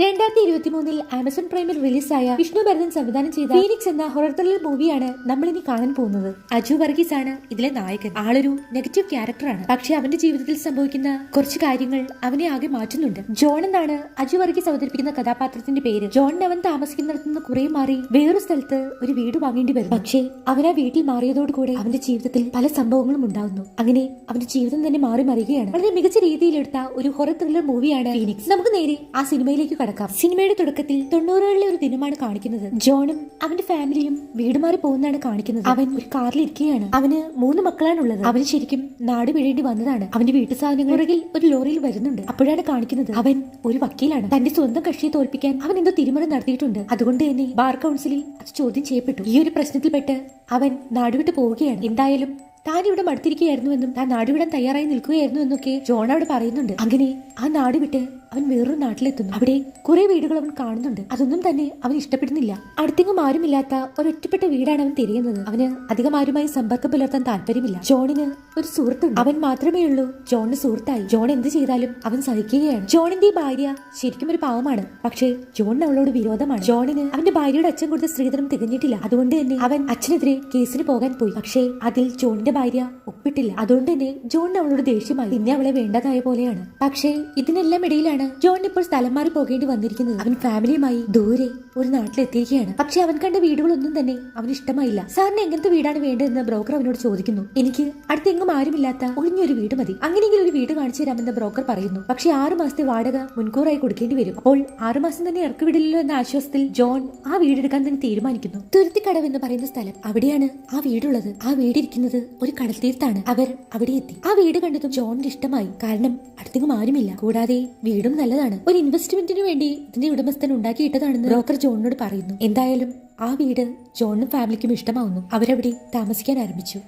രണ്ടായിരത്തി ഇരുപത്തി മൂന്നിൽ ആമസോൺ പ്രൈമിൽ റിലീസായ വിഷ്ണു ഭരതൻ സംവിധാനം ചെയ്ത ഫീനിക്സ് എന്ന ഹൊറർ ത്രില്ലർ മൂവിയാണ് നമ്മൾ ഇനി കാണാൻ പോകുന്നത്. അജു വർഗീസ് ആണ് ഇതിലെ നായകൻ. ആളൊരു നെഗറ്റീവ് ക്യാരക്ടറാണ്. പക്ഷെ അവന്റെ ജീവിതത്തിൽ സംഭവിക്കുന്ന കുറച്ച് കാര്യങ്ങൾ അവനെ ആകെ മാറ്റുന്നുണ്ട്. ജോൺ എന്നാണ് അജു വർഗീസ് അവതരിപ്പിക്കുന്ന കഥാപാത്രത്തിന്റെ പേര്. ജോൺ അവൻ താമസിക്കുന്നിടത്തുനിന്ന് കുറെ മാറി വേറൊരു സ്ഥലത്ത് ഒരു വീട് വാങ്ങേണ്ടി വരും പക്ഷേ അവൻ ആ വീട്ടിൽ മാറിയതോടുകൂടെ അവന്റെ ജീവിതത്തിൽ പല സംഭവങ്ങളും ഉണ്ടാകുന്നു. അങ്ങനെ അവന്റെ ജീവിതം തന്നെ മാറി മറിയുകയാണ്. വളരെ മികച്ച രീതിയിലെടുത്ത ഒരു ഹൊറർ ത്രില്ലർ മൂവിയാണ് ഫീനിക്സ്. നമുക്ക് നേരെ ആ സിനിമയിലേക്ക് കടക്കാം. സിനിമയുടെ തുടക്കത്തിൽ തൊണ്ണൂറുകളിലെ ഒരു ദിനമാണ് കാണിക്കുന്നത്. ജോണും അവന്റെ ഫാമിലിയും വീട് മാറി പോകുന്നതാണ് കാണിക്കുന്നത്. അവൻ ഒരു കാറിൽ ഇരിക്കുകയാണ്. അവന് മൂന്ന് മക്കളാണുള്ളത്. അവന് ശരിക്കും നാട് വിഴേണ്ടി വന്നതാണ്. അവന്റെ വീട്ടു സാധനങ്ങൾ പുറകിൽ ഒരു ലോറിയിൽ വരുന്നുണ്ട്. അപ്പോഴാണ് കാണിക്കുന്നത് അവൻ ഒരു വക്കീലാണ്. തന്റെ സ്വന്തം കക്ഷിയെ തോൽപ്പിക്കാൻ അവൻ എന്തോ തീരുമാനം നടത്തിയിട്ടുണ്ട്. അതുകൊണ്ട് തന്നെ ബാർ കൗൺസിലിൽ അത് ചോദ്യം ചെയ്യപ്പെട്ടു. ഈ ഒരു പ്രശ്നത്തിൽപ്പെട്ട് അവൻ നാടുവിട്ട് പോവുകയാണ്. എന്തായാലും താൻ ഇവിടെ മടുത്തിരിക്കുകയായിരുന്നുവെന്നും താൻ നാടുവിടാൻ തയ്യാറായി നിൽക്കുകയായിരുന്നു എന്നൊക്കെ ജോൺ അവിടെ പറയുന്നുണ്ട്. അങ്ങനെ ആ നാട് വിട്ട് അവൻ വേറൊരു നാട്ടിലെത്തുന്നു. അവിടെ കുറെ വീടുകൾ അവൻ കാണുന്നുണ്ട്. അതൊന്നും തന്നെ അവൻ ഇഷ്ടപ്പെടുന്നില്ല. അടുത്തെങ്ങും ആരുമില്ലാത്ത ഒരൊറ്റപ്പെട്ട വീടാണ് അവൻ തിരയുന്നത്. അവന് അധികം ആരുമായി സമ്പർക്കം പുലർത്താൻ താല്പര്യമില്ല. ജോണിന് ഒരു സുഹൃത്തുണ്ട്. അവൻ മാത്രമേ ഉള്ളൂ. ജോണിന് സുഹൃത്തായി. ജോൺ എന്ത് ചെയ്താലും അവൻ സഹിക്കുകയാണ്. ജോണിന്റെ ഭാര്യ ശരിക്കും ഒരു പാവമാണ്. പക്ഷേ ജോണിന് അവളോട് വിരോധമാണ്. ജോണിന് അവന്റെ ഭാര്യയുടെ അച്ഛൻ കൊടുത്ത സ്ത്രീധനം തികഞ്ഞിട്ടില്ല. അതുകൊണ്ട് തന്നെ അവൻ അച്ഛനെതിരെ കേസിന് പോകാൻ പോയി. പക്ഷേ അതിൽ ജോണിന്റെ ഭാര്യ ഒപ്പിട്ടില്ല. അതുകൊണ്ട് തന്നെ ജോണിന് അവളോട് ദേഷ്യമായി. പിന്നെ അവളെ വേണ്ടതായ പോലെയാണ്. പക്ഷേ ഇതിനെല്ലാം ഇടയിലാണ് ജോണിന് ഇപ്പോൾ സ്ഥലം മാറി പോകേണ്ടി വന്നിരിക്കുന്നത്. അവൻ ഫാമിലിയുമായി ദൂരെ ഒരു നാട്ടിലെത്തിയിരിക്കുകയാണ്. പക്ഷെ അവൻ കണ്ട വീടുകളൊന്നും തന്നെ അവന് ഇഷ്ടമായില്ല. സാറിന് എങ്ങനത്തെ വീടാണ് വേണ്ടതെന്ന് ബ്രോക്കർ അവനോട് ചോദിക്കുന്നു. എനിക്ക് അടുത്തെങ്ങും ആരുമില്ലാത്ത ഒഴിഞ്ഞൊരു വീട് മതി. അങ്ങനെയെങ്കിലും ഒരു വീട് കാണിച്ചു തരാമെന്ന് ബ്രോക്കർ പറയുന്നു. പക്ഷെ ആറ് മാസത്തെ വാടക മുൻകൂറായി കൊടുക്കേണ്ടി വരും. അപ്പോൾ ആറു മാസം തന്നെ ഇറക്കിവിടില്ലല്ലോ എന്ന ആശ്വാസത്തിൽ ജോൺ ആ വീടെടുക്കാൻ തന്നെ തീരുമാനിക്കുന്നു. തുരുത്തിക്കടവ് എന്ന് പറയുന്ന സ്ഥലം അവിടെയാണ് ആ വീടുള്ളത്. ആ വീടിരിക്കുന്നത് ഒരു കടൽ അവർ അവിടെ എത്തി. ആ വീട് കണ്ടതും ജോണിന് ഇഷ്ടമായി. കാരണം അടുത്തെങ്ങും ആരുമില്ല. കൂടാതെ വീടും നല്ലതാണ്. ഒരു ഇൻവെസ്റ്റ്മെന്റിന് വേണ്ടി ഇതിന്റെ ഉടമസ്ഥൻ ഉണ്ടാക്കിയിട്ടതാണെന്ന് ബ്രോക്കർ ജോണിനോട് പറയുന്നു. എന്തായാലും ആ വീട് ജോണിനും ഫാമിലിക്കും ഇഷ്ടമാവുന്നു. അവരവിടെ താമസിക്കാൻ ആരംഭിച്ചു.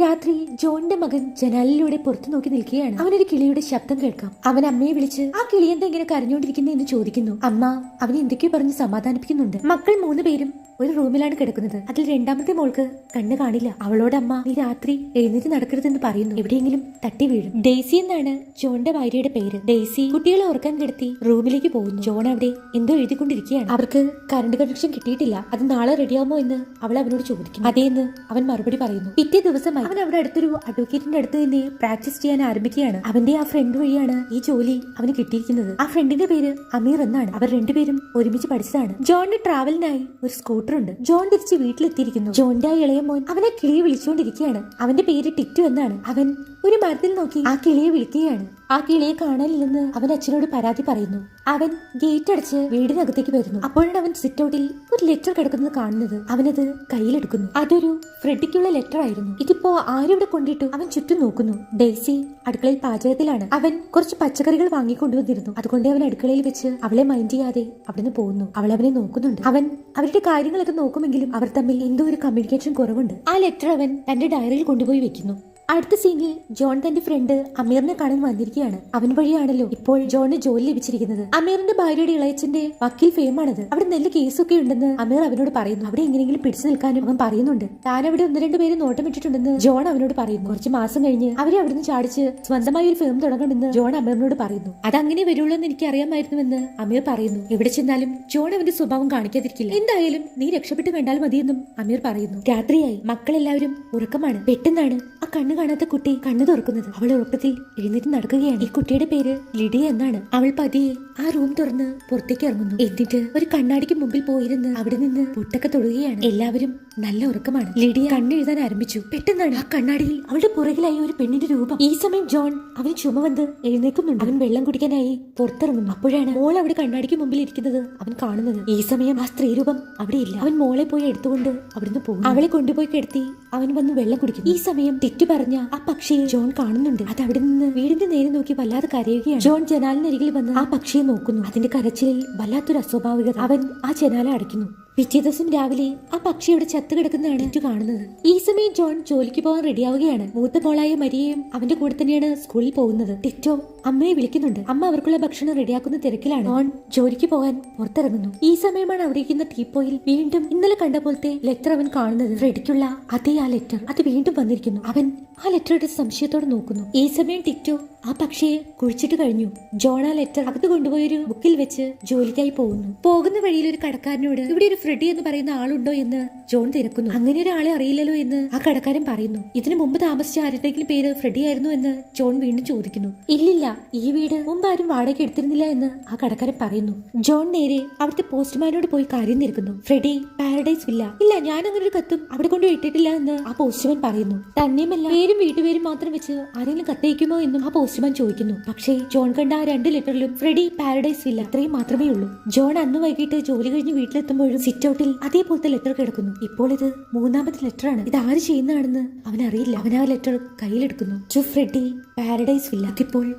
രാത്രി ജോണിന്റെ മകൻ ജനാലിലൂടെ പുറത്തു നോക്കി നിൽക്കുകയാണ്. അവനൊരു കിളിയുടെ ശബ്ദം കേൾക്കാം. അവൻ അമ്മയെ വിളിച്ച് ആ കിളി എന്താ ഇങ്ങനെ കരഞ്ഞുകൊണ്ടിരിക്കുന്നത് എന്ന് ചോദിക്കുന്നു. അമ്മ അവനെ എന്തൊക്കെയോ പറഞ്ഞ് സമാധാനിപ്പിക്കുന്നുണ്ട്. മക്കൾ മൂന്ന് പേരും ഒരു റൂമിലാണ് കിടക്കുന്നത്. അതിൽ രണ്ടാമത്തെ മോൾക്ക് കണ്ണ് കാണില്ല. അവളോട് അമ്മ നീ രാത്രി എഴുന്നേറ്റ് നടക്കരുതെന്ന് പറയുന്നു. എവിടെയെങ്കിലും തട്ടി വീഴും. ഡെയ്സി എന്നാണ് ജോണിന്റെ ഭാര്യയുടെ പേര്. ഡെയ്സി കുട്ടികളെ ഉറക്കാൻ കിടത്തി റൂമിലേക്ക് പോകുന്നു. ജോൺ അവിടെ എന്തോ എഴുതിക്കൊണ്ടിരിക്കുകയാണ്. അവർക്ക് കറണ്ട് കണക്ഷൻ കിട്ടിയിട്ടില്ല. അത് നാളെ റെഡിയാവുമോ എന്ന് അവൾ അവനോട് ചോദിക്കുന്നു. അതേന്ന് അവൻ മറുപടി പറയുന്നു. പിറ്റേ ദിവസമായി അവൻ അവിടെ അടുത്തൊരു അഡ്വക്കേറ്റിന്റെ അടുത്ത് തന്നെ പ്രാക്ടീസ് ചെയ്യാൻ ആരംഭിക്കുകയാണ്. അവന്റെ ആ ഫ്രണ്ട് വഴിയാണ് ഈ ജോലി അവന് കിട്ടിയിരിക്കുന്നത്. ആ ഫ്രണ്ടിന്റെ പേര് അമീർ എന്നാണ്. അവർ രണ്ടുപേരും ഒരുമിച്ച് പഠിച്ചതാണ്. ജോണിന്റെ ട്രാവലിനായി ഒരു സ്കൂട്ടർ ഉണ്ട് ജോൺ തിരിച്ച് വീട്ടിലെത്തിയിരിക്കുന്നു. ജോണിന്റെ ആ ഇളയ മോൻ അവനെ കിളിയെ വിളിച്ചുകൊണ്ടിരിക്കുകയാണ്. അവന്റെ പേര് ടിറ്റു എന്നാണ്. അവൻ ഒരു മരത്തിൽ നോക്കി ആ കിളിയെ വിളിക്കുകയാണ്. ആ കിളിയെ കാണാനില്ലെന്ന് അവൻ അച്ഛനോട് പരാതി പറയുന്നു. അവൻ ഗേറ്റ് അടച്ച് വീടിനകത്തേക്ക് വരുന്നു. അപ്പോഴാണ് അവൻ സിറ്റ് ഔട്ടിൽ ഒരു ലെറ്റർ കിടക്കുന്നത് കാണുന്നത്. അവനത് കയ്യിലെടുക്കുന്നു. അതൊരു ഫ്രെഡിക്കുള്ള ലെറ്റർ ആയിരുന്നു. ഇതിപ്പോ ആരിവിടെ കൊണ്ടിട്ടു? അവൻ ചുറ്റും നോക്കുന്നു. ഡേസി അടുക്കളയിൽ പാചകത്തിലാണ്. അവൻ കുറച്ച് പച്ചക്കറികൾ വാങ്ങിക്കൊണ്ടുവന്നിരുന്നു. അതുകൊണ്ട് അവൻ അടുക്കളയിൽ വെച്ച് അവളെ മൈൻഡ് ചെയ്യാതെ അവിടുന്ന് പോകുന്നു അവൾ അവനെ നോക്കുന്നുണ്ട്. അവൻ അവരുടെ കാര്യങ്ങളൊക്കെ നോക്കുമെങ്കിലും അവർ തമ്മിൽ എന്തോ ഒരു കമ്മ്യൂണിക്കേഷൻ കുറവുണ്ട്. ആ ലെറ്റർ അവൻ തന്റെ ഡയറിയിൽ കൊണ്ടുപോയി വെക്കുന്നു. അടുത്ത സീനിൽ ജോൺ തന്റെ ഫ്രണ്ട് അമീറിനെ കാണാൻ വന്നിരിക്കുകയാണ്. അവൻ വഴിയാണല്ലോ ഇപ്പോൾ ജോണിന് ജോലി ലഭിച്ചിരിക്കുന്നത്. അമീറിന്റെ ഭാര്യയുടെ ഇളയച്ചന്റെ വക്കീൽ ഫെയിമാണത് അവിടെ നല്ല കേസൊക്കെ ഉണ്ടെന്ന് അമീർ അവനോട് പറയുന്നു. അവിടെ എങ്ങനെയെങ്കിലും പിടിച്ചു നിൽക്കാനും അവൻ പറയുന്നുണ്ട്. താൻ അവിടെ ഒന്ന് രണ്ട് പേര് നോട്ടമിട്ടിട്ടുണ്ടെന്ന് ജോൺ അവനോട് പറയുന്നു. കുറച്ച് മാസം കഴിഞ്ഞ് അവരെ അവിടുന്ന് ചാടിച്ച് സ്വന്തമായി ഒരു ഫേം തുടങ്ങണമെന്ന് ജോൺ അമീറിനോട് പറയുന്നു. അതങ്ങനെ വരുള്ളൂ എന്ന് എനിക്ക് അറിയാമായിരുന്നുവെന്ന് അമീർ പറയുന്നു. എവിടെ ചെന്നാലും ജോൺ അവന്റെ സ്വഭാവം കാണിക്കാതിരിക്കില്ല. എന്തായാലും നീ രക്ഷപ്പെട്ട് കണ്ടാൽ മതിയെന്നും അമീർ പറയുന്നു. രാത്രിയായി. മക്കളെല്ലാവരും ഉറക്കമാണ്. പെട്ടെന്നാണ് ആ കണ്ണ് കാണാത്ത കുട്ടി കണ്ണു തുറക്കുന്നത്. അവൾ ഉറക്കത്തിൽ എഴുന്നേറ്റ് നടക്കുകയാണ്. ഈ കുട്ടിയുടെ പേര് ലിഡിയ എന്നാണ്. അവൾ പതിയെ ആ റൂം തുറന്ന് പുറത്തേക്ക് ഇറങ്ങുന്നു. എന്നിട്ട് ഒരു കണ്ണാടിക്ക് മുമ്പിൽ പോയിരുന്ന് അവിടെ നിന്ന് പൊട്ടൊക്കെ തൊടുകയാണ്. എല്ലാവരും നല്ല ഉറക്കമാണ്. ലിഡിയ കണ്ണെഴുതാൻ ആരംഭിച്ചു. പെട്ടെന്നാണ് ആ കണ്ണാടിയിൽ അവളുടെ പുറകിലായി ഒരു പെണ്ണിന്റെ രൂപം. ഈ സമയം ജോൺ അവൻ ചുമ വന്ന് എഴുന്നേക്കുന്നുണ്ട് അവൻ വെള്ളം കുടിക്കാനായി പുറത്തിറങ്ങുന്നു. അപ്പോഴാണ് മോൾ അവിടെ കണ്ണാടിക്ക് മുമ്പിൽ ഇരിക്കുന്നത് അവൻ കാണുന്നത്. ഈ സമയം ആ സ്ത്രീ രൂപം അവിടെ ഇല്ല. അവൻ മോളെ പോയി എടുത്തുകൊണ്ട് അവിടുന്ന് പോകും അവളെ കൊണ്ടുപോയി കിടത്തി അവൻ വന്ന് വെള്ളം കുടിക്കുന്നു. ഈ സമയം തെറ്റു പറഞ്ഞ ആ പക്ഷിയെ ജോൺ കാണുന്നുണ്ട്. അത് അവിടെ നിന്ന് വീടിന്റെ നേരെ നോക്കി വല്ലാതെ കരയുകയാണ്. ജോൺ ജനാലിനരികിൽ വന്ന് ആ പക്ഷിയെ നോക്കുന്നു. അതിന്റെ കരച്ചിലിൽ വല്ലാത്തൊരു അസ്വാഭാവികത. അവൻ ആ ജനാല അടയ്ക്കുന്നു. പിറ്റേ ദിവസം രാവിലെ ആ പക്ഷി അവിടെ ചത്തു കിടക്കുന്നതാണ് എനിക്ക് കാണുന്നത്. ഈ സമയം ജോൺ ജോലിക്ക് പോകാൻ റെഡിയാവുകയാണ്. മൂത്ത മോളായ മരിയയും അവന്റെ കൂടെ തന്നെയാണ് സ്കൂളിൽ പോകുന്നത്. ടിറ്റോ അമ്മയെ വിളിക്കുന്നുണ്ട്. അമ്മ അവർക്കുള്ള ഭക്ഷണം റെഡിയാക്കുന്ന തിരക്കിലാണ്. ജോൺ ജോലിക്ക് പോകാൻ പുറത്തിറങ്ങുന്നു. ഈ സമയമാണ് അവിടെ ഇരിക്കുന്ന ടീപ്പോയിൽ വീണ്ടും ഇന്നലെ കണ്ട പോലത്തെ ലെറ്റർ അവൻ കാണുന്നത്. റെഡിക്കുള്ള അതേ ആ ലെറ്റർ. അത് വീണ്ടും വന്നിരിക്കുന്നു. അവൻ ആ ലെറ്ററുടെ സംശയത്തോടെ നോക്കുന്നു. ഈ സമയം ടിറ്റോ ആ പക്ഷിയെ കുഴിച്ചിട്ട് കഴിഞ്ഞു. ജോൺ ആ ലെറ്റർ അകത്ത് കൊണ്ടുപോയൊരു ബുക്കിൽ വെച്ച് ജോലിക്കായി പോകുന്നു. പോകുന്ന വഴിയിൽ ഒരു കടക്കാരനോട് ഇവിടെ ഒരു ഫ്രെഡി എന്ന് പറയുന്ന ആളുണ്ടോ എന്ന് ജോൺ തിരക്കുന്നു. അങ്ങനെ ഒരാളെ അറിയില്ലല്ലോ എന്ന് ആ കടക്കാരൻ പറയുന്നു. ഇതിനു മുമ്പ് താമസിച്ച ആരുടെങ്കിലും പേര് ഫ്രെഡി ആയിരുന്നു എന്ന് ജോൺ വീണ്ടും ചോദിക്കുന്നു. ഇല്ലില്ല ഈ വീട് മുമ്പ് ആരും വാടക എടുത്തിരുന്നില്ല എന്ന് ആ കടക്കാരൻ പറയുന്നു. ജോൺ നേരെ അവിടുത്തെ പോസ്റ്റ്മാനോട് പോയി കാര്യം നിൽക്കുന്നു. ഫ്രെഡി പാരഡൈസ് വില്ല ഇല്ല ഞാൻ അങ്ങനെ ഒരു കത്തും അവിടെ കൊണ്ട് ഇട്ടിട്ടില്ല എന്ന് ആ പോസ്റ്റ്മാൻ പറയുന്നു. തന്നെയുമല്ല പേരും വീട്ടുപേരും മാത്രം വെച്ച് ആരെങ്കിലും കത്തയക്കുമോ എന്നും ആ പോസ്റ്റ്മാൻ ചോദിക്കുന്നു. പക്ഷേ ജോൺ കണ്ട ആ രണ്ട് ലെറ്ററിലും ഫ്രെഡി പാരഡൈസ് വില്ല അത്രയും മാത്രമേ ഉള്ളൂ ജോൺ അന്ന് വൈകിട്ട് ജോലി കഴിഞ്ഞ് വീട്ടിലെത്തുമ്പോഴും സിറ്റ് അതേപോലത്തെ ലെറ്റർ കിടക്കുന്നു. ഇപ്പോൾ ഇത് മൂന്നാമത്തെ ലെറ്റർ ആണ്. ഇത് ആര് ചെയ്യുന്നതാണെന്ന് അവനറിയില്ല. അവൻ ആ ലെറ്റർ കയ്യിലെടുക്കുന്നു. ടു ഫ്രെഡി പാരഡൈസ് വില്ല ഇപ്പോൾ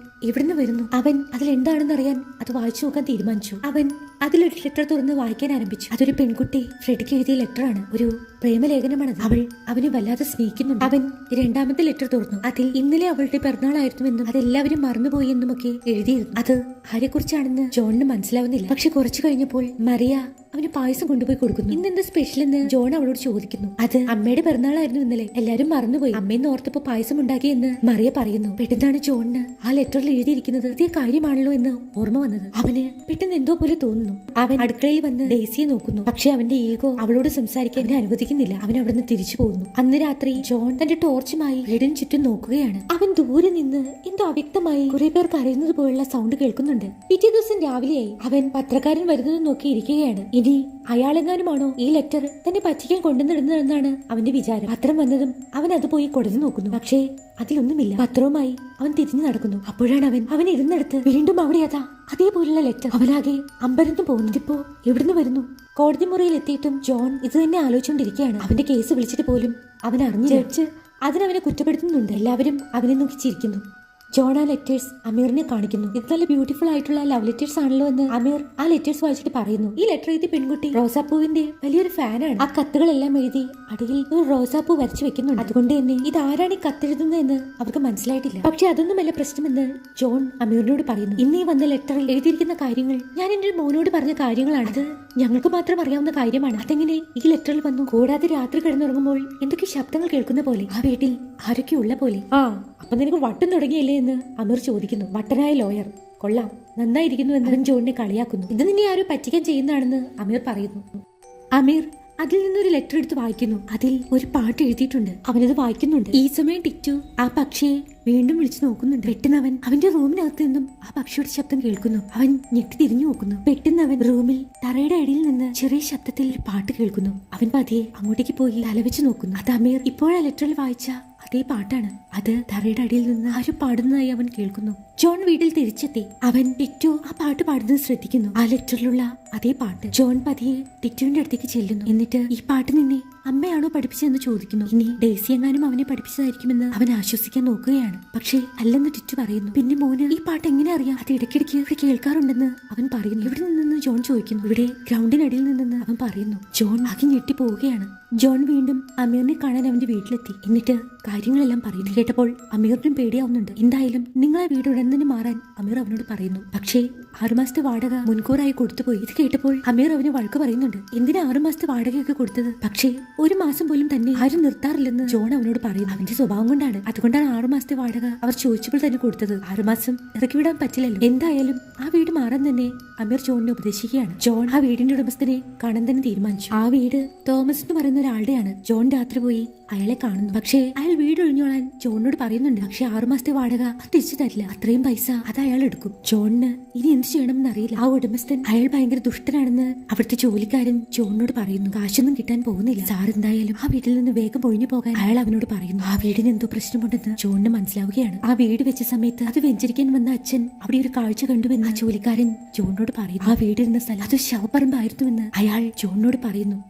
വരുന്നു? അവൻ അതിൽ എന്താണെന്ന് അറിയാൻ അത് വായിച്ചു നോക്കാൻ തീരുമാനിച്ചു. അവൻ അതിലൊരു ലെറ്റർ തുറന്ന് വായിക്കാൻ ആരംഭിച്ചു. അതൊരു പെൺകുട്ടി ഫ്രെഡിക്ക് എഴുതിയ ലെറ്റർ ആണ്. ഒരു പ്രേമലേഖനമാണത്. അവൾ അവനെ വല്ലാതെ സ്നേഹിക്കുന്നുണ്ട്. അവൻ രണ്ടാമത്തെ ലെറ്റർ തുറന്നു. അതിൽ ഇന്നലെ അവളുടെ പിറന്നാളായിരുന്നുവെന്നും അതെല്ലാവരും മറന്നുപോയി എന്നുമൊക്കെ എഴുതിയിരുന്നു. അത് ആരെക്കുറിച്ചാണെന്ന് ജോണിന് മനസ്സിലാവുന്നില്ല. പക്ഷെ കുറച്ചു കഴിഞ്ഞപ്പോൾ മറിയ അവന് പായസം കൊണ്ടുപോയി കൊടുക്കുന്നു. ഇന്ന് എന്താ സ്പെഷ്യൽ എന്ന് ജോൺ അവളോട് ചോദിക്കുന്നു. അത് അമ്മയുടെ പിറന്നാളായിരുന്നു ഇന്നലെ. എല്ലാരും മറന്നുപോയി. അമ്മയെന്ന് ഓർത്തപ്പോ പായസം ഉണ്ടാക്കി എന്ന് മറിയ പറയുന്നു. പെട്ടെന്നാണ് ജോണിന് ആ ലെറ്ററിൽ എഴുതിയിരിക്കുന്നത് ഇതേ കാര്യമാണല്ലോ എന്ന് ഓർമ്മ വന്നത്. അവന് പെട്ടെന്ന് എന്തോ പോലെ തോന്നുന്നു. അവൻ അടുക്കളയിൽ വന്ന് ഡേസിയെ നോക്കുന്നു. പക്ഷെ അവന്റെ ഈഗോ അവളോട് സംസാരിക്കാൻ അവനെ അനുവദിക്കുന്നില്ല. അവൻ അവിടുന്ന് തിരിച്ചു പോകുന്നു. അന്ന് രാത്രി ജോൺ തന്റെ ടോർച്ചുമായി വീടിന് ചുറ്റും നോക്കുകയാണ്. അവൻ ദൂരെ നിന്ന് എന്തോ അവ്യക്തമായി കുറെ പേർ കരയുന്നത് പോലുള്ള സൗണ്ട് കേൾക്കുന്നുണ്ട്. പിറ്റേ ദിവസം രാവിലെയായി. അവൻ പത്രക്കാരൻ വരുന്നത് നോക്കി ഇരിക്കുകയാണ്. ഇനി അയാളെങ്ങാനുമാണോ ഈ ലെറ്റർ തന്നെ പറ്റിക്കാൻ കൊണ്ടുവന്നിടുന്നതെന്നാണ് അവന്റെ വിചാരം. പത്രം വന്നതും അവൻ അത് പോയി കൊടുത്തു നോക്കുന്നു. പക്ഷേ അതിലൊന്നുമില്ല. പത്രവുമായി അവൻ തിരിഞ്ഞു നടക്കുന്നു. അപ്പോഴാണ് അവൻ അവൻ ഇരുന്നിടത്ത് വീണ്ടും അവിടെ അതാ അതേപോലുള്ള ലെറ്റർ അവനാകെ അമ്പരന്ന് പോകുന്നത് ഇപ്പോ എവിടുന്ന് വരുന്നു? കോടതി മുറിയിൽ എത്തിയിട്ടും ജോൺ ഇത് തന്നെ ആലോചിച്ചുകൊണ്ടിരിക്കുകയാണ്. അവന്റെ കേസ് വിളിച്ചിട്ട് പോലും അവൻ അറിഞ്ഞു ജഡ്ജ് അതിനവനെ കുറ്റപ്പെടുത്തുന്നുണ്ട്. എല്ലാവരും അവനെ നോക്കി ചിരിക്കുന്നു. ആ ലെറ്റേഴ്സ് അമീറിനെ കാണിക്കുന്നു. ഇത് നല്ല ബ്യൂട്ടിഫുൾ ആയിട്ടുള്ള ലവ് ലെറ്റേഴ്സ് ആണല്ലോ എന്ന് അമീർ ആ ലെറ്റേഴ്സ് വായിച്ചിട്ട് പറയുന്നു. ഈ ലെറ്റർ എഴുതി പെൺകുട്ടി റോസാപ്പൂവിന്റെ വലിയൊരു ഫാനാണ് ആ കത്തുകളെല്ലാം എഴുതി അടിയിൽ ഒരു റോസാപ്പൂ വരച്ചു വെക്കുന്നുണ്ട്. അതുകൊണ്ട് തന്നെ ഇത് ആരാണ് ഈ കത്തെഴുതുന്നത് എന്ന് അവർക്ക് മനസ്സിലായിട്ടില്ല. പക്ഷെ അതൊന്നുമല്ല പ്രശ്നമെന്ന് ജോൺ അമീറിനോട് പറയുന്നു. ഇന്നീ വന്ന ലെറ്ററിൽ എഴുതിയിരിക്കുന്ന കാര്യങ്ങൾ ഞാൻ എന്റെ മോനോട് പറഞ്ഞ കാര്യങ്ങളാണ്. അത് ഞങ്ങൾക്ക് മാത്രം അറിയാവുന്ന കാര്യമാണ്. അതെങ്ങനെ? ഈ ലെറ്ററിൽ വന്നു. കൂടാതെ രാത്രി കിടന്നുറങ്ങുമ്പോൾ എന്തൊക്കെ ശബ്ദങ്ങൾ കേൾക്കുന്ന പോലെ. ആ വീട്ടിൽ ആരൊക്കെ ഉള്ള പോലെ. ആ. അപ്പൊ നിനക്ക് വട്ടം തുടങ്ങിയില്ലേ എന്ന് അമീർ ചോദിക്കുന്നു. വട്ടനായ ലോയർ. കൊള്ളാം. നന്നായിരിക്കുന്നു എന്ന്. അവൻ ജോണിനെ കളിയാക്കുന്നു. ഇത് നിന്നെ ആരോ പറ്റിക്കാൻ ചെയ്യുന്നതാണെന്ന് അമീർ പറയുന്നു. അമീർ അതിൽ നിന്നൊരു ലെറ്റർ എടുത്ത് വായിക്കുന്നു. അതിൽ ഒരു പാട്ട് എഴുതിയിട്ടുണ്ട്. അവനത് വായിക്കുന്നുണ്ട്. ഈ സമയം ടിറ്റു ആ പക്ഷിയെ വീണ്ടും വിളിച്ചു നോക്കുന്നുണ്ട്. പെട്ടെന്ന് അവൻ അവന്റെ റൂമിനകത്ത് നിന്നും ആ പക്ഷിയുടെ ശബ്ദം കേൾക്കുന്നു. അവൻ ഞെട്ടി തിരിഞ്ഞു നോക്കുന്നു. പെട്ടെന്ന് അവൻ റൂമിൽ തറയുടെ അടിയിൽ നിന്ന് ചെറിയ ശബ്ദത്തിൽ ഒരു പാട്ട് കേൾക്കുന്നു. അവൻ പതിയെ അങ്ങോട്ടേക്ക് പോയി തലവെച്ച് നോക്കുന്നു. അത് അമീർ ഇപ്പോഴാ ലെറ്ററിൽ വായിച്ച അതേ പാട്ടാണ്. അത് തറയുടെ അടിയിൽ നിന്ന് ആരും പാടുന്നതായി അവൻ കേൾക്കുന്നു. ജോൺ വീട്ടിൽ തിരിച്ചെത്തി. അവൻ ടിറ്റു ആ പാട്ട് പാടുന്നത് ശ്രദ്ധിക്കുന്നു. ആ ലെറ്ററിലുള്ള അതേ പാട്ട് ജോൺ പതിയെ ടിറ്റുവിന്റെ അടുത്തേക്ക് ചെല്ലുന്നു. എന്നിട്ട് ഈ പാട്ട് നിന്നെ അമ്മയാണോ പഠിപ്പിച്ചതെന്ന് ചോദിക്കുന്നു. ഇനി ഡേസി എങ്ങാനും അവനെ പഠിപ്പിച്ചതായിരിക്കുമെന്ന് അവൻ ആശ്വസിക്കാൻ നോക്കുകയാണ്. പക്ഷേ അല്ലെന്ന് ടിറ്റു പറയുന്നു. പിന്നെ മോന് ഈ പാട്ട് എങ്ങനെ അറിയാം? അത് ഇടയ്ക്കിടയ്ക്ക് ഇവിടെ കേൾക്കാറുണ്ടെന്ന് അവൻ പറയുന്നു. ഇവിടെ നിന്ന് ജോൺ ചോദിക്കുന്നു. ഇവിടെ ഗ്രൗണ്ടിനടിയിൽ നിന്നെന്ന് അവൻ പറയുന്നു. ജോൺ ആകെ ഞെട്ടി പോവുകയാണ് ജോൺ വീണ്ടും അമീറിനെ കാണാൻ അവന്റെ വീട്ടിലെത്തി. എന്നിട്ട് കാര്യങ്ങളെല്ലാം പറയുന്നു. കേട്ടപ്പോൾ അമീറിനും പേടിയാവുന്നുണ്ട്. എന്തായാലും നിങ്ങളെ വീട് ഉടൻ തന്നെ മാറാൻ അമീർ അവനോട് പറയുന്നു. പക്ഷേ ആറുമാസത്തെ വാടക മുൻകൂറായി കൊടുത്തുപോയി. ഇത് കേട്ടപ്പോൾ അമീർ അവന് വഴക്ക് പറയുന്നുണ്ട്. എന്തിനാ ആറുമാസത്തെ വാടകയൊക്കെ കൊടുത്തത്? പക്ഷേ ഒരു മാസം പോലും തന്നെ ആരും നിർത്താറില്ലെന്ന് ജോൺ അവനോട് പറയുന്നു. അവന്റെ സ്വഭാവം കൊണ്ടാണ്. അതുകൊണ്ടാണ് ആറുമാസത്തെ വാടക അവർ ചോദിച്ചപ്പോൾ തന്നെ കൊടുത്തത്. ആറുമാസം ഇറക്കി വിടാൻ പറ്റില്ലല്ലോ. എന്തായാലും ആ വീട് മാറാൻ തന്നെ അമീർ ജോണിനെ ഉപദേശിക്കുകയാണ്. ജോൺ ആ വീടിന്റെ ഉടമസ്ഥനെ കാണാൻ തന്നെ തീരുമാനിച്ചു. ആ വീട് തോമസ് എന്ന് പറയുന്ന ഒരാളുടെയാണ്. ജോൺ രാത്രി പോയി അയാളെ കാണുന്നു. പക്ഷേ അയാൾ വീട് ഒഴിഞ്ഞോളാൻ ജോണിനോട് പറയുന്നുണ്ട്. പക്ഷെ ആറുമാസത്തെ വാടക അത് തിരിച്ചു തരില്ല. അത്രയും പൈസ അത് അയാൾ എടുക്കും. ജോണിന് ഇനി എന്ത് ചെയ്യണമെന്ന് അറിയില്ല. ആ ഉടമസ്ഥൻ അയാൾ ഭയങ്കര ദുഷ്ടനാണെന്ന് അവിടുത്തെ ജോലിക്കാരൻ ജോണിനോട് പറയുന്നു. കാശൊന്നും കിട്ടാൻ പോകുന്നില്ല. സാർ എന്തായാലും ആ വീട്ടിൽ നിന്ന് വേഗം ഒഴിഞ്ഞു പോകാൻ അയാൾ അവനോട് പറയുന്നു. ആ വീടിന് എന്തോ പ്രശ്നമുണ്ടെന്ന് ജോണിന് മനസ്സിലാവുകയാണ്. ആ വീട് വെച്ച സമയത്ത് അത് വെഞ്ചരിക്കാൻ വന്ന അച്ഛൻ അവിടെ ഒരു കാഴ്ച കണ്ടുവെന്ന് ആ ജോലിക്കാരൻ ജോണിനോട് പറയുന്നു. ആ വീടിരുന്ന സ്ഥലം അത് ശവപ്പറമ്പായിരുന്നുവെന്ന് അയാൾ ജോണിനോട് പറയുന്നു.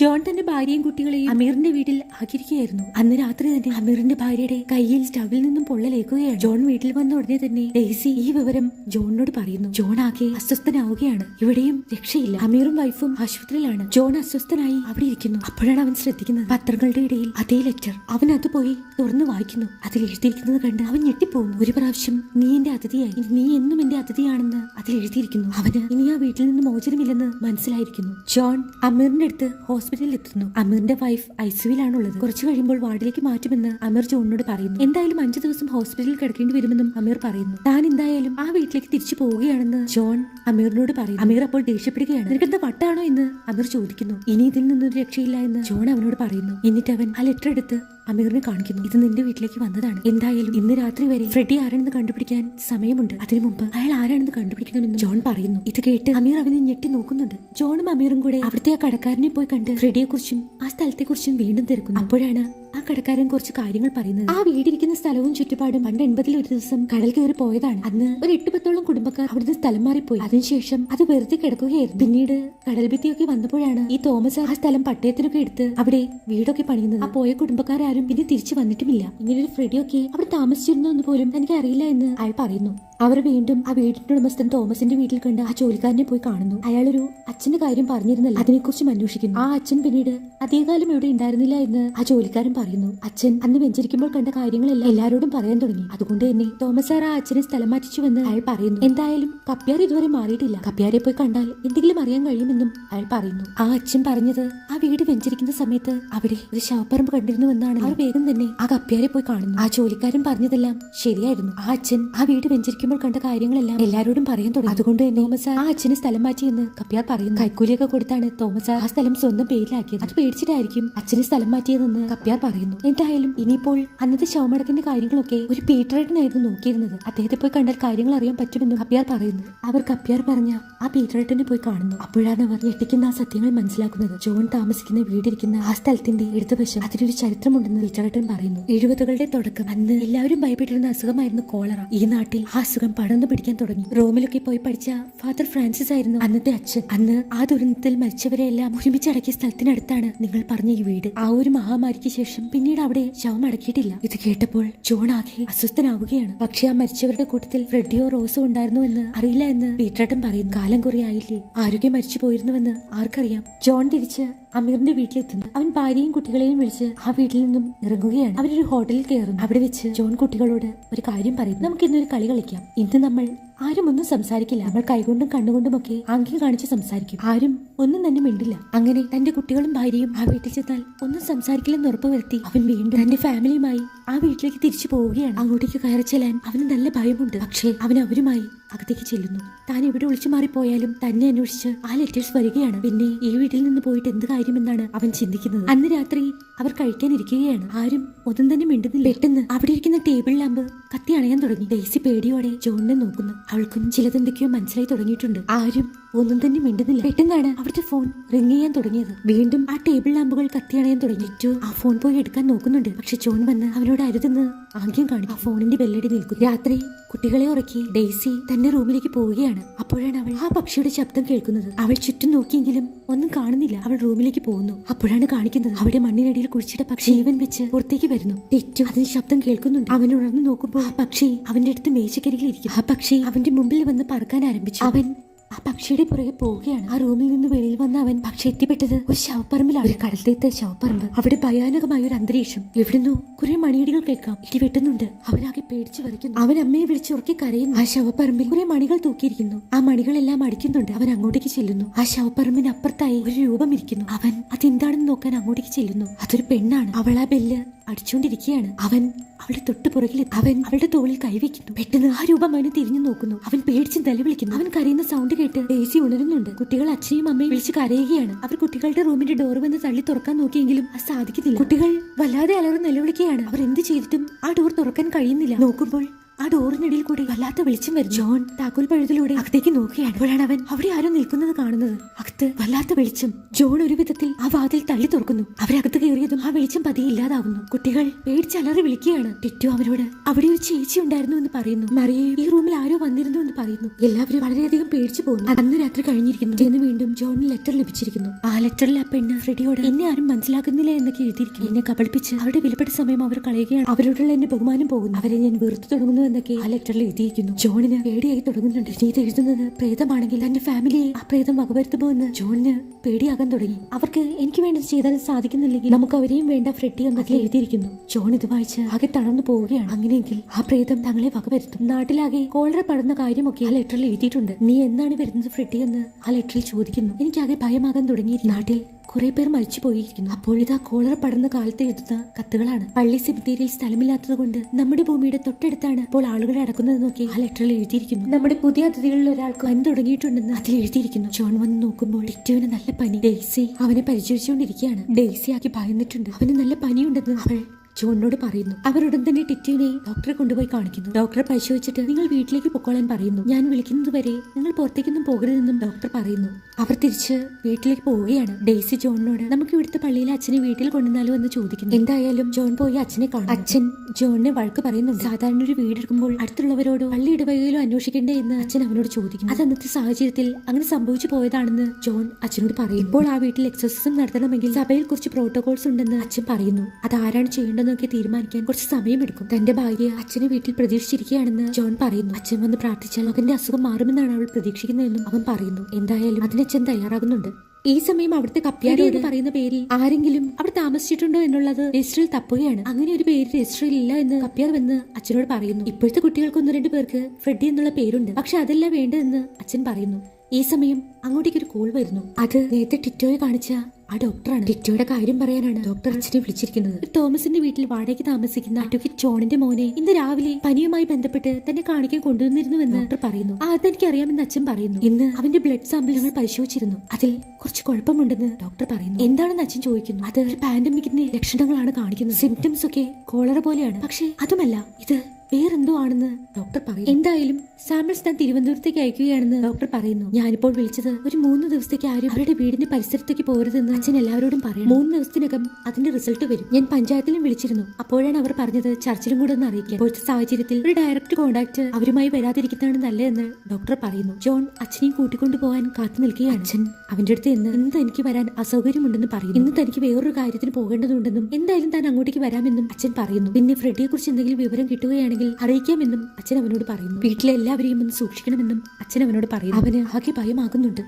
ജോൺ തന്റെ ഭാര്യയും കുട്ടികളെയും അമീറിന്റെ വീട്ടിൽ ആക്കിയിരിക്കുകയായിരുന്നു. അന്ന് രാത്രി തന്നെ അമീറിന്റെ ഭാര്യയുടെ കയ്യിൽ സ്റ്റവിൽ നിന്നും പൊള്ളലേക്കുകയാണ് ജോൺ വീട്ടിൽ വന്ന ഉടനെ തന്നെ ഡെയ്സി ഈ വിവരം ജോണിനോട് പറയുന്നു. ജോൺ ആകെ അസ്വസ്ഥനാവുകയാണ്. ഇവിടെയും രക്ഷയില്ല. അമീറും വൈഫും ആശുപത്രിയിലാണ്. ജോൺ അസ്വസ്ഥനായി അവിടെ ഇരിക്കുന്നു. അപ്പോഴാണ് അവൻ ശ്രദ്ധിക്കുന്നത് പത്രങ്ങളുടെ ഇടയിൽ അതേ ലെറ്റർ അവൻ അത് പോയി തുറന്നു വായിക്കുന്നു. അതിൽ എഴുതിയിരിക്കുന്നത് കണ്ട് അവൻ ഞെട്ടിപ്പോകുന്നു. ഒരു പ്രാവശ്യം നീ എന്റെ അതിഥിയായി. നീ എന്നും എന്റെ അതിഥിയാണെന്ന് അതിൽ എഴുതിയിരിക്കുന്നു. അവന് ഇനി ആ വീട്ടിൽ നിന്ന് മോചനമില്ലെന്ന് മനസ്സിലായിരിക്കുന്നു. ജോൺ അമീറിന്റെ അടുത്ത് ഹോസ്പിറ്റലിൽ എത്തുന്നു അമീറിന്റെ വൈഫ് ഐസിയുവിലാണുള്ളത്. കുറച്ചു കഴിയുമ്പോൾ വാർഡിലേക്ക് മാറ്റുമെന്ന് അമീർ ജോണിനോട് പറയുന്നു. എന്തായാലും അഞ്ചു ദിവസം ഹോസ്പിറ്റലിൽ കിടക്കേണ്ടി വരുമെന്നും അമീർ പറയുന്നു. താൻ എന്തായാലും ആ വീട്ടിലേക്ക് തിരിച്ചു പോവുകയാണെന്ന് ജോൺ അമീറിനോട് പറയുന്നു. അമീർ അപ്പോൾ ദേഷ്യപ്പെടുകയാണ്. നിനക്കെന്താ വട്ടാണോ? എന്ന് അമീർ ചോദിക്കുന്നു. ഇനി ഇതിൽ നിന്നൊരു രക്ഷയില്ല എന്ന് ജോൺ അവനോട് പറയുന്നു. എന്നിട്ട് അവൻ ആ ലെറ്റർ എടുത്ത് അമീറിനെ കാണിക്കുന്നു. ഇത് നിന്റെ വീട്ടിലേക്ക് വന്നതാണ്. എന്തായാലും ഇന്ന് രാത്രി വരെ ഫ്രെഡി ആരാണെന്ന് കണ്ടുപിടിക്കാൻ സമയമുണ്ട്. അതിനു മുമ്പ് അയാൾ ആരാണെന്ന് കണ്ടുപിടിക്കണമെന്ന് ജോൺ പറയുന്നു. ഇത് കേട്ട് അമീർ അവനെ ഞെട്ടി നോക്കുന്നുണ്ട്. ജോണും അമീറും കൂടെ അവിടുത്തെ ആ കടക്കാരനെ പോയി കണ്ട് ഫ്രെഡിയെ കുറിച്ചും ആ സ്ഥലത്തെ കുറിച്ചും വീണ്ടും തിരക്കുന്നു. അപ്പോഴാണ് ആ കടക്കാരൻ കുറച്ച് കാര്യങ്ങൾ പറയുന്നത്. ആ വീടിരിക്കുന്ന സ്ഥലവും ചുറ്റുപാടും പണ്ട് എൺപതിൽ ഒരു ദിവസം കടൽ കയറി പോയതാണ്. അന്ന് ഒരു എട്ട് പത്തോളം കുടുംബക്കാർ അവിടുന്ന് സ്ഥലം മാറിപ്പോയി. അതിനുശേഷം അത് വെറുതെ കിടക്കുകയായിരുന്നു. പിന്നീട് കടൽ ഭിത്തിയൊക്കെ വന്നപ്പോഴാണ് ഈ തോമസ് ആ സ്ഥലം പട്ടയത്തിനൊക്കെ എടുത്ത് അവിടെ വീടൊക്കെ പണിയുന്നത്. ആ പോയ കുടുംബക്കാരും പിന്നെ തിരിച്ചു വന്നിട്ടുമില്ല. ഇങ്ങനൊരു ഫ്രെഡിയൊക്കെ അവിടെ താമസിച്ചിരുന്നു എന്ന് പോലും എനിക്ക് അറിയില്ല എന്ന് അയാൾ പറയുന്നു. അവർ വീണ്ടും ആ വീടിന്റെ ഉടമസ്ഥൻ തോമസിന്റെ വീട്ടിൽ കണ്ട് ആ ജോലിക്കാരനെ പോയി കാണുന്നു. അയാളൊരു അച്ഛന്റെ കാര്യം പറഞ്ഞിരുന്നല്ലോ. അതിനെക്കുറിച്ച് അന്വേഷിക്കുന്നു. ആ അച്ഛൻ പിന്നീട് അധികകാലം ഇവിടെ ഉണ്ടായിരുന്നില്ല എന്ന് ആ ജോലിക്കാരൻ പറയുന്നു. അച്ഛൻ അന്ന് വെഞ്ചരിക്കുമ്പോൾ കണ്ട കാര്യങ്ങളെല്ലാം എല്ലാവരോടും പറയാൻ തുടങ്ങി. അതുകൊണ്ട് തന്നെ തോമസ് ആ അച്ഛനെ സ്ഥലം മാറ്റിച്ചുവെന്ന് അയാൾ പറയുന്നു. എന്തായാലും കപ്പ്യാർ ഇതുവരെ മാറിയിട്ടില്ല. കപ്പ്യാരെ പോയി കണ്ടാൽ എന്തെങ്കിലും അറിയാൻ കഴിയുമെന്നും അയാൾ പറയുന്നു. ആ അച്ഛൻ പറഞ്ഞത് ആ വീട് വെഞ്ചരിക്കുന്ന സമയത്ത് അവിടെ ഒരു ശവപ്പറമ്പ് കണ്ടിരുന്നുവെന്നാണ് അവർ വേഗം തന്നെ ആ കപ്പ്യാരെ പോയി കാണുന്നു. ആ ജോലിക്കാരൻ പറഞ്ഞതെല്ലാം ശരിയായിരുന്നു. ആ അച്ഛൻ ആ വീട് വെഞ്ചരിക്കുമ്പോൾ കണ്ട കാര്യങ്ങളെല്ലാം എല്ലാവരോടും പറയാൻ തുടങ്ങി. അതുകൊണ്ട് തന്നെ തോമസ് ആ അച്ഛന് സ്ഥലം മാറ്റി എന്ന് കപ്പ്യാർ പറയുന്നു. കൈക്കൂലിയൊക്കെ കൊടുത്താണ് തോമസ് ആ സ്ഥലം സ്വന്തം പേരിലാക്കിയത്. അത് പേടിച്ചിട്ടായിരിക്കും അച്ഛന് സ്ഥലം മാറ്റിയതെന്ന് കപ്പ്യാർ പറയുന്നു. എന്തായാലും ഇനിയിപ്പോൾ അന്നത്തെ ശവമടക്കിന്റെ കാര്യങ്ങളൊക്കെ ഒരു പീറ്ററേട്ടനായിരുന്നു നോക്കിയിരുന്നത്. അദ്ദേഹത്തെ പോയി കണ്ടാൽ കാര്യങ്ങൾ അറിയാൻ പറ്റുമെന്ന് കപ്പ്യാർ പറയുന്നു. അവർ കപ്പ്യാർ പറഞ്ഞ ആ പീറ്ററേട്ടനെ പോയി കാണുന്നു. അപ്പോഴാണ് അവർ ഞെട്ടിക്കുന്ന ആ സത്യങ്ങൾ മനസ്സിലാക്കുന്നത്. ജോൺ താമസിക്കുന്ന വീടിരിക്കുന്ന ആ സ്ഥലത്തിന്റെ ഇടതുവശം അതിനൊരു ചരിത്രമുണ്ടെന്ന് പീറ്ററേട്ടൻ പറയുന്നു. എഴുപതുകളുടെ തുടക്കം അന്ന് എല്ലാവരും ഭയപ്പെട്ടിരുന്ന അസുഖമായിരുന്നു കോളറ. ഈ നാട്ടിൽ ആ അസുഖം പടർന്നു പിടിക്കാൻ തുടങ്ങി. റോമിലൊക്കെ പോയി പഠിച്ച ഫാദർ ഫ്രാൻസിസ് ആയിരുന്നു അന്നത്തെ അച്ഛൻ. അന്ന് ആ ദുരന്തത്തിൽ മരിച്ചവരെയെല്ലാം ഒരുമിച്ചടക്കിയ സ്ഥലത്തിനടുത്താണ് നിങ്ങൾ പറഞ്ഞ ഈ വീട്. ആ ഒരു മഹാമാരിക്ക് ശേഷം പിന്നീട് അവിടെ ശവം അടക്കിയിട്ടില്ല. ഇത് കേട്ടപ്പോൾ ജോൺ ആകെ അസ്വസ്ഥനാവുകയാണ്. പക്ഷെ ആ മരിച്ചവരുടെ കൂട്ടത്തിൽ ഫ്രെഡിയോ റോസോ ഉണ്ടായിരുന്നു എന്ന് അറിയില്ല എന്ന് പീറ്ററേട്ടൻ പറയുന്നു. കാലം കുറെ ആയില്ലേ? ആരോഗ്യം മരിച്ചു പോയിരുന്നുവെന്ന് ആർക്കറിയാം? ജോൺ തിരിച്ച് അമീറിന്റെ വീട്ടിലെത്തുന്നു. അവൻ ഭാര്യയും കുട്ടികളെയും വിളിച്ച് ആ വീട്ടിൽ നിന്നും ഇറങ്ങുകയാണ്. അവരൊരു ഹോട്ടലിൽ കയറുന്നു. അവിടെ വെച്ച് ജോൺ കുട്ടികളോട് ഒരു കാര്യം പറയുന്നു. നമുക്ക് ഇന്നൊരു കളി കളിക്കാം. ഇന്ന് നമ്മൾ ആരും ഒന്നും സംസാരിക്കില്ല. നമ്മൾ കൈകൊണ്ടും കണ്ണുകൊണ്ടും ഒക്കെ ആംഗ്യം കാണിച്ച് സംസാരിക്കും. ആരും ഒന്നും തന്നെ മിണ്ടില്ല. അങ്ങനെ തന്റെ കുട്ടികളും ഭാര്യയും ആ വീട്ടിൽ ചെന്നാൽ ഒന്നും സംസാരിക്കില്ലെന്ന് ഉറപ്പുവരുത്തി അവൻ വീണ്ടും തന്റെ ഫാമിലിയുമായി ആ വീട്ടിലേക്ക് തിരിച്ചു പോവുകയാണ്. അങ്ങോട്ടേക്ക് കയറി ചെല്ലാൻ അവന് നല്ല ഭയമുണ്ട്. പക്ഷേ അവൻ അവരുമായി അകത്തേക്ക് ചെല്ലുന്നു. താൻ എവിടെ ഒളിച്ചു മാറിപ്പോയാലും തന്നെ അന്വേഷിച്ച് ആ ലെറ്റേഴ്സ് വരികയാണ്. പിന്നെ ഈ വീട്ടിൽ നിന്ന് പോയിട്ട് എന്ത് കാര്യമെന്നാണ് അവൻ ചിന്തിക്കുന്നത്. അന്ന് രാത്രി അവർ കഴിക്കാനിരിക്കുകയാണ്. ആരും ഒന്നും തന്നെ മിണ്ടുന്നില്ല. പെട്ടെന്ന് അവിടെ ഇരിക്കുന്ന ടേബിൾ ലാമ്പ് കത്തി അണയാൻ തുടങ്ങി. ഡേസി പേടിയോടെ ജോണിനെ നോക്കുന്നു. അവൾക്കും ചിലതെന്തൊക്കെയോ മനസ്സിലായി തുടങ്ങിയിട്ടുണ്ട്. ആരും ഒന്നും തന്നെ മിണ്ടുന്നില്ല. പെട്ടെന്നാണ് അവിടുത്തെ ഫോൺ റിങ് ചെയ്യാൻ തുടങ്ങിയത്. വീണ്ടും ആ ടേബിൾ ലാമ്പുകൾ കത്തി അണയാൻ തുടങ്ങി. ആ ഫോൺ പോയി എടുക്കാൻ നോക്കുന്നുണ്ട്. പക്ഷെ ചോൺ വന്ന് അവനോട് അരുതെന്ന് ആംഗ്യം കാണിക്കും ആ ഫോണിന്റെ ബെല്ലടി നിൽക്കും രാത്രി കുട്ടികളെ ഉറക്കി ഡെയ്സി തന്റെ റൂമിലേക്ക് പോവുകയാണ്. അപ്പോഴാണ് അവൾ ആ പക്ഷിയുടെ ശബ്ദം കേൾക്കുന്നത്. അവൾ ചുറ്റും നോക്കിയെങ്കിലും ഒന്നും കാണുന്നില്ല. അവൾ റൂമിലേക്ക് പോകുന്നു. അപ്പോഴാണ് കാണിക്കുന്നത് അവിടെ മണ്ണിനടിയിൽ കുഴിച്ചിട്ട പക്ഷി ജീവൻ വെച്ച് പുറത്തേക്ക് വരുന്നു. തെറ്റു. അതിന് ശബ്ദം കേൾക്കുന്നുണ്ട്. അവൻ ഉണർന്നു നോക്കുമ്പോൾ ആ പക്ഷി അവന്റെ അടുത്ത് മേശക്കരികിൽ ഇരിക്കും ആ പക്ഷി അവന്റെ മുമ്പിൽ വന്ന് പറക്കാൻ ആരംഭിച്ചു. അവൻ ആ പക്ഷിയുടെ പുറകെ പോവുകയാണ്. ആ റൂമിൽ നിന്ന് വെളിയിൽ വന്ന അവൻ പക്ഷി എത്തിപ്പെട്ടത് ഒരു ശവപ്പറമ്പിലാണ്. ഒരു കടലത്തേത്ത ശവപ്പറമ്പ്. അവിടെ ഭയാനകമായ ഒരു അന്തരീക്ഷം. എവിടുന്നു കുറെ മണിയടികൾ കേൾക്കാം. ഇടി വെട്ടുന്നുണ്ട്. അവനാകെ പേടിച്ചു വരയ്ക്കുന്നു അവൻ അമ്മയെ വിളിച്ച് ഉറക്കി കരയുന്നു. ആ ശവപ്പറമ്പിൽ കുറെ മണികൾ തൂക്കിയിരിക്കുന്നു. ആ മണികളെല്ലാം അടിക്കുന്നുണ്ട്. അവൻ അങ്ങോട്ടേക്ക് ചെല്ലുന്നു. ആ ശവപ്പറമ്പിന് അപ്പുറത്തായി ഒരു രൂപം ഇരിക്കുന്നു. അവൻ അതെന്താണെന്ന് നോക്കാൻ അങ്ങോട്ടേക്ക് ചെല്ലുന്നു. അതൊരു പെണ്ണാണ്. അവൾ ആ ബെല്ല് അടിച്ചുകൊണ്ടിരിക്കുകയാണ്. അവൻ അവളുടെ തൊട്ട് പുറകിൽ അവൻ അവളുടെ തോളിൽ കൈവയ്ക്കുന്നു. പെട്ടെന്ന് ആ രൂപം അവനെ തിരിഞ്ഞു നോക്കുന്നു. അവൻ പേടിച്ച് നിലവിളിക്കുന്നു. അവൻ കരയുന്ന സൗണ്ട് കേട്ട് ഡേസി ഉണരുന്നുണ്ട്. കുട്ടികൾ അച്ഛയും അമ്മയും വിളിച്ച് കരയുകയാണ്. അവർ കുട്ടികളുടെ റൂമിന്റെ ഡോർ വന്ന് തള്ളി തുറക്കാൻ നോക്കിയെങ്കിലും അത് സാധിക്കുന്നില്ല. കുട്ടികൾ വല്ലാതെ അലറി നിലവിളിക്കുകയാണ്. അവർ എന്ത് ചെയ്തിട്ടും ആ ഡോർ തുറക്കാൻ കഴിയുന്നില്ല. നോക്കുമ്പോൾ ആ ഡോറിനിടയിൽ കൂടി വല്ലാത്ത വെളിച്ചം വരും ജോൺ താക്കോൽ പഴുതിലൂടെ അകത്തേക്ക് നോക്കുകയാണ്. അപ്പോഴാണ് അവൻ അവിടെ ആരും നിൽക്കുന്നത് കാണുന്നത്. അകത്ത് വല്ലാത്ത വെളിച്ചം. ജോൺ ഒരു വിധത്തിൽ ആ വാതിൽ തള്ളി തുറക്കുന്നു. അവരകത്ത് കയറിയതും ആ വെളിച്ചം പതിയെ ഇല്ലാതാവുന്നു. കുട്ടികൾ പേടിച്ചലറി വിളിക്കുകയാണ്. ടിറ്റു അവരോട് അവിടെ ഒരു ചേച്ചി ഉണ്ടായിരുന്നു എന്ന് പറയുന്നു. മറിയെ ഈ റൂമിൽ ആരോ വന്നിരുന്നു എന്ന് പറയുന്നു. എല്ലാവരും വളരെയധികം പേടിച്ചു പോകുന്നു. അന്ന് രാത്രി കഴിഞ്ഞിരിക്കുന്നു. എന്ന് വീണ്ടും ജോണിന് ലെറ്റർ ലഭിച്ചിരിക്കുന്നു. ആ ലെറ്ററിൽ ആ പെണ്ണ് ഫ്രെഡിയോട് എന്നെ ആരും മനസ്സിലാക്കുന്നില്ല എന്നൊക്കെ എഴുതിയിരിക്കുന്നു. എന്നെ കബളിപ്പിച്ച് അവരുടെ വിലപ്പെട്ട സമയം അവർ കളയുകയാണ്. അവരോടുള്ള എന്റെ ബഹുമാനം പോകുന്നു. അവരെ ഞാൻ വെറുത്തു തുടങ്ങുന്നു എന്നൊക്കെ ആ ലെറ്ററിൽ എഴുതിയിരിക്കുന്നു. ജോണിന് പേടിയായി തുടങ്ങുന്നുണ്ട്. ഇനി ഇത് എഴുതുന്നത് പ്രേതമാണെങ്കിൽ തന്റെ ഫാമിലിയെ ആ പ്രേതം വകവരുത്തുമോ എന്ന് ജോണിന് പേടിയാകാൻ തുടങ്ങി. അവർക്ക് എനിക്ക് വേണ്ടത് ചെയ്താൽ സാധിക്കുന്നില്ലെങ്കിൽ നമുക്ക് അവരെയും വേണ്ട ഫ്രെഡി എന്നൊക്കെ എഴുതിയിരിക്കുന്നു. ജോൺ ഇത് വായിച്ച് ആകെ തളർന്നു പോവുകയാണ്. അങ്ങനെയെങ്കിൽ ആ പ്രേതം തങ്ങളെ വകവരുത്തും. നാട്ടിലാകെ കോളറ പടുന്ന കാര്യമൊക്കെ ആ ലെറ്ററിൽ എഴുതിയിട്ടുണ്ട്. നീ എന്താണ് വരുന്നത് ഫ്രെഡി എന്ന് ആ ലെറ്ററിൽ ചോദിക്കുന്നു. എനിക്കാകെ ഭയമാകാൻ തുടങ്ങി നാട്ടിൽ കുറെ പേർ മരിച്ചു പോയിരിക്കുന്നു അപ്പോൾ ഇതാ കോളറ പടർന്ന കാലത്ത് എഴുതുന്ന കത്തുകളാണ്. പള്ളി സെമിത്തേരിയിൽ സ്ഥലമില്ലാത്തത് കൊണ്ട് നമ്മുടെ ഭൂമിയുടെ തൊട്ടടുത്താണ് ഇപ്പോൾ ആളുകൾ അടക്കുന്നത് നോക്കി ആ ലെറ്ററിൽ എഴുതിയിരിക്കുന്നു. നമ്മുടെ പുതിയ അതിഥികളിൽ ഒരാൾക്ക് പനി തുടങ്ങിയിട്ടുണ്ടെന്ന് അതിൽ എഴുതിയിരിക്കുന്നു. ജോൺ വന്ന് നോക്കുമ്പോൾ ഏറ്റവും നല്ല പനി. ഡെയ്സി അവനെ പരിചരിച്ചുകൊണ്ടിരിക്കുകയാണ്. ഡെയ്സി ആക്കി ഭയന്നിട്ടുണ്ട്. അവന് നല്ല പനിയുണ്ടെന്ന് അവൾ ജോണിനോട് പറയുന്നു. അവരുടൻ തന്നെ ടിറ്റുവിനെ ഡോക്ടറെ കൊണ്ടുപോയി കാണിക്കുന്നു ഡോക്ടറെ പരിശോധിച്ചിട്ട് നിങ്ങൾ വീട്ടിലേക്ക് പൊക്കോളാൻ പറയുന്നു. ഞാൻ വിളിക്കുന്നത് വരെ നിങ്ങൾ പുറത്തേക്കൊന്നും പോകരുതെന്നും ഡോക്ടർ പറയുന്നു. അവർ തിരിച്ച് വീട്ടിലേക്ക് പോവുകയാണ്. ഡേസി ജോണിനോട് നമുക്ക് ഇവിടുത്തെ പള്ളിയിലെ അച്ഛനെ വീട്ടിൽ കൊണ്ടുവന്നാലോ എന്ന് ചോദിക്കുന്നു. എന്തായാലും ജോൺ പോയി അച്ഛനെ കാണും അച്ഛൻ ജോണിനെ വഴക്ക് പറയുന്നു സാധാരണ ഒരു വീടെടുക്കുമ്പോൾ അടുത്തുള്ളവരോട് പള്ളി ഇടവകയിലോ അന്വേഷിക്കണ്ടേ എന്ന് അച്ഛൻ അവനോട് ചോദിക്കുന്നു. അത് അന്നത്തെ സാഹചര്യത്തിൽ അങ്ങനെ സംഭവിച്ചു പോയതാണെന്ന് ജോൺ അച്ഛനോട് പറയും ഇപ്പോൾ ആ വീട്ടിൽ എക്സസൈസും നടത്തണമെങ്കിൽ സഭയിൽ കുറച്ച് പ്രോട്ടോകോൾസ് ഉണ്ടെന്ന് അച്ഛൻ പറയുന്നു. അത് ആരാണ് ചെയ്യേണ്ടതെന്നൊക്കെ തീരുമാനിക്കാൻ കുറച്ച് സമയമെടുക്കും. തന്റെ ഭാര്യ അച്ഛനെ വീട്ടിൽ പ്രതീക്ഷിച്ചിരിക്കുകയാണെന്ന് ജോൺ പറയുന്നു. അച്ഛൻ വന്ന് പ്രാർത്ഥിച്ചാൽ മകന്റെ അസുഖം മാറുമെന്നാണ് അവൾ പ്രതീക്ഷിക്കുന്നതെന്നും അവൻ പറയുന്നു. എന്തായാലും അതിനച്ഛൻ തയ്യാറാകുന്നുണ്ട്. ഈ സമയം അവിടുത്തെ കപ്പ്യാരോട് പറയുന്ന പേരിൽ ആരെങ്കിലും അവിടെ താമസിച്ചിട്ടുണ്ടോ എന്നുള്ളത് രജിസ്റ്ററിൽ തപ്പുകയാണ്. അങ്ങനെ ഒരു പേര് രജിസ്റ്ററിൽ ഇല്ല എന്ന് കപ്പ്യാർ വന്ന് അച്ഛനോട് പറയുന്നു. ഇപ്പോഴത്തെ കുട്ടികൾക്ക് ഒന്ന് രണ്ട് പേർക്ക് ഫ്രെഡി എന്നുള്ള പേരുണ്ട്. പക്ഷെ അതല്ല വേണ്ടതെന്ന് അച്ഛൻ പറയുന്നു. ഈ സമയം അങ്ങോട്ടേക്ക് ഒരു കോൾ വരുന്നു. അത് നേരത്തെ ടിറ്റോയെ കാണിച്ച ആ ഡോക്ടറാണ്. ടിറ്റോയുടെ കാര്യം പറയാനാണ് ഡോക്ടർ അച്ഛനെ വിളിച്ചിരിക്കുന്നത്. തോമസിന്റെ വീട്ടിൽ വാടകയ്ക്ക് താമസിക്കുന്ന അഡ്വക്കേറ്റ് ജോണിന്റെ മോനെ ഇന്ന് രാവിലെ പനിയുമായി ബന്ധപ്പെട്ട് തന്നെ കാണിക്കാൻ കൊണ്ടുവന്നിരുന്നുവെന്ന് ഡോക്ടർ പറയുന്നു. അതെനിക്ക് അറിയാമെന്ന് അച്ഛൻ പറയുന്നു. ഇന്ന് അവന്റെ ബ്ലഡ് സാമ്പിൾ ഞങ്ങൾ പരിശോധിച്ചിരുന്നു. അതിൽ കുറച്ച് കുഴപ്പമുണ്ടെന്ന് ഡോക്ടർ പറയുന്നു. എന്താണെന്ന് അച്ഛൻ ചോദിക്കുന്നു. അത് പാൻഡമിക്കിന്റെ ലക്ഷണങ്ങളാണ് കാണിക്കുന്നത്. സിംറ്റംസ് ഒക്കെ കോളറ പോലെയാണ്. പക്ഷേ അതുമല്ല ഇത് വേറെന്തോ ആണെന്ന് ഡോക്ടർ പറയും എന്തായാലും സാമ്പിൾസ് ഞാൻ തിരുവനന്തപുരത്തേക്ക് അയക്കുകയാണെന്ന് ഡോക്ടർ പറയുന്നു. ഞാനിപ്പോൾ വിളിച്ചത് ഒരു മൂന്ന് ദിവസത്തേക്ക് ആരും അവരുടെ വീടിന്റെ പരിസരത്തേക്ക് പോരുതെന്ന് അച്ഛൻ എല്ലാവരോടും പറയും മൂന്ന് ദിവസത്തിനകം അതിന്റെ റിസൾട്ട് വരും. ഞാൻ പഞ്ചായത്തിലും വിളിച്ചിരുന്നു. അപ്പോഴാണ് അവർ പറഞ്ഞത് ചർച്ചിലും കൂടെ ഒന്ന് അറിയിക്കാം ഇപ്പോഴത്തെ സാഹചര്യത്തിൽ ഒരു ഡയറക്റ്റ് കോൺടാക്ട് അവരുമായി വരാതിരിക്കുന്നതാണ് നല്ലതെന്ന് ഡോക്ടർ പറയുന്നു. ജോൺ അച്ഛനെയും കൂട്ടിക്കൊണ്ടു പോകാൻ കാത്തു നിൽക്കുകയാണ്. അച്ഛൻ. അവന്റെ അടുത്ത് ഇന്ന് ഇന്ന് എനിക്ക് വരാൻ അസൗകര്യമുണ്ടെന്ന് പറയുന്നു. ഇന്ന് തനിക്ക് വേറൊരു കാര്യത്തിന് പോകേണ്ടതുണ്ടെന്നും എന്തായാലും താൻ അങ്ങോട്ടേക്ക് വരാമെന്നും അച്ഛൻ പറയുന്നു. പിന്നെ ഫ്രെഡിയെ കുറിച്ച് എന്തെങ്കിലും വിവരം കിട്ടുകയാണെങ്കിൽ അറിയിക്കാമെന്നും അച്ഛൻ അവനോട് പറയുന്നു. വീട്ടിലെ എല്ലാവരെയും ഒന്ന് സൂക്ഷിക്കണമെന്നും അച്ഛൻ അവനോട് പറയുന്നു. അവന് ആകെ ഭയമാകുന്നുണ്ട്.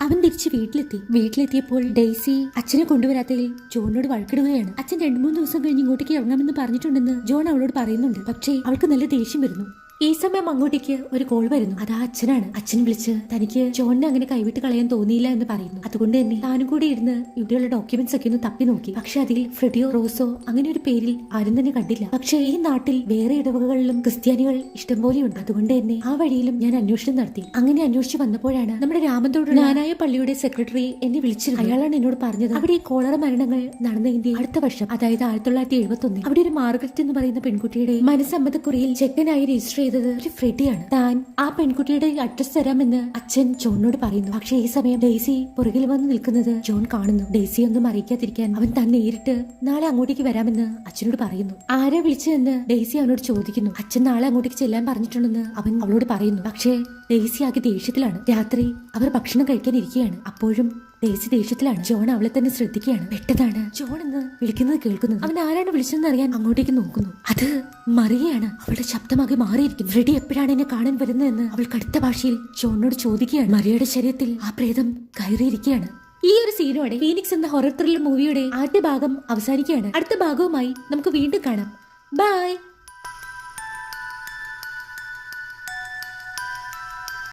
അവൻ തിരിച്ച് വീട്ടിലെത്തി. വീട്ടിലെത്തിയപ്പോൾ ഡെയ്സി അച്ഛനെ കൊണ്ടുവരാത്തതിൽ ജോണിനോട് വഴക്കിടുകയാണ്. അച്ഛൻ രണ്ടു മൂന്ന് ദിവസം കഴിഞ്ഞ് ഇങ്ങോട്ടേക്ക് ഇറങ്ങാമെന്ന് പറഞ്ഞിട്ടുണ്ടെന്ന് ജോൺ അവളോട് പറയുന്നുണ്ട്. പക്ഷേ അവൾക്ക് നല്ല ദേഷ്യം വരുന്നു. ഈ സമയം അങ്ങോട്ടേക്ക് ഒരു കോൾ വരുന്നു. അത് ആ അച്ഛനാണ്. അച്ഛൻ വിളിച്ച് തനിക്ക് ജോണിനെ അങ്ങനെ കൈവിട്ട് കളയാൻ തോന്നിയില്ല എന്ന് പറയുന്നു. അതുകൊണ്ട് തന്നെ താനും കൂടി ഇരുന്ന് ഇവിടെയുള്ള ഡോക്യുമെന്റ്സ് ഒക്കെ ഒന്ന് തപ്പി നോക്കി. പക്ഷെ അതിൽ ഫ്രെഡിയോ റോസോ അങ്ങനെ ഒരു പേരിൽ ആരും തന്നെ കണ്ടില്ല. പക്ഷെ ഈ നാട്ടിൽ വേറെ ഇടവകകളിലും ക്രിസ്ത്യാനികൾ ഇഷ്ടംപോലെയുണ്ട്. അതുകൊണ്ട് തന്നെ ആ വഴിയിലും ഞാൻ അന്വേഷണം നടത്തി. അങ്ങനെ അന്വേഷിച്ച് വന്നപ്പോഴാണ് നമ്മുടെ രാമന്തോട് നാനായ പള്ളിയുടെ സെക്രട്ടറി എന്നെ വിളിച്ചിരുന്നു അയാളാണ് എന്നോട് പറഞ്ഞത് അവിടെ ഈ കോളറ മരണങ്ങൾ നടന്നതിന്റെ അടുത്ത വർഷം അതായത് ആയിരത്തി തൊള്ളായിരത്തി എഴുപത്തി ഒന്നിൽ അവിടെ ഒരു മാർഗരറ്റ് എന്ന് പറയുന്ന പെൺകുട്ടിയുടെ മനസ്സമ്മതക്കുറിയിൽ ചെക്കനായി രജിസ്റ്റർ ചെയ്തത് ഒരു ഫ്രെഡിയാണ്. താൻ ആ പെൺകുട്ടിയുടെ അഡ്രസ് തരാമെന്ന് അച്ഛൻ ജോണിനോട് പറയുന്നു. പക്ഷേ ഈ സമയം ഡേസി പുറകിൽ വന്ന് നിൽക്കുന്നത് ജോൺ കാണുന്നു. ഡേസി ഒന്നും അറിയിക്കാതിരിക്കാൻ അവൻ താൻ നേരിട്ട് നാളെ അങ്ങോട്ടേക്ക് വരാമെന്ന് അച്ഛനോട് പറയുന്നു. ആരാ വിളിച്ചതെന്ന് ഡേസി അവനോട് ചോദിക്കുന്നു. അച്ഛൻ നാളെ അങ്ങോട്ടേക്ക് ചെല്ലാൻ പറഞ്ഞിട്ടുണ്ടെന്ന് അവൻ അവളോട് പറയുന്നു. പക്ഷേ ഡെയ്സി ആകെ ദേഷ്യത്തിലാണ്. രാത്രി അവർ ഭക്ഷണം കഴിക്കാൻ ഇരിക്കുകയാണ്. അപ്പോഴും ഡെയ്സി ദേഷ്യത്തിലാണ് ജോൺ അവളെ തന്നെ ശ്രദ്ധിക്കുകയാണ്. പെട്ടതാണ്. ജോൺ എന്ന് വിളിക്കുന്നത് കേൾക്കുന്നത്. അവൻ ആരാണ് വിളിച്ചതെന്ന് അറിയാൻ അങ്ങോട്ടേക്ക് നോക്കുന്നു. അത് മറിയാണ്. അവളുടെ ശബ്ദമാകെ മാറിയിരിക്കുന്നു. ഫ്രെഡി എപ്പോഴാണ് എന്നെ കാണാൻ വരുന്നതെന്ന് അവൾ കടുത്ത ഭാഷയിൽ ജോണിനോട് ചോദിക്കുകയാണ്. മറിയയുടെ ശരീരത്തിൽ ആ പ്രേതം കയറിയിരിക്കുകയാണ്. ഈ ഒരു സീനോടെ ഫീനിക്സ് എന്ന ഹൊറർ ത്രില്ലർ മൂവിയുടെ ആദ്യ ഭാഗം അവസാനിക്കുകയാണ്. അടുത്ത ഭാഗവുമായി നമുക്ക് വീണ്ടും കാണാം. ബൈ.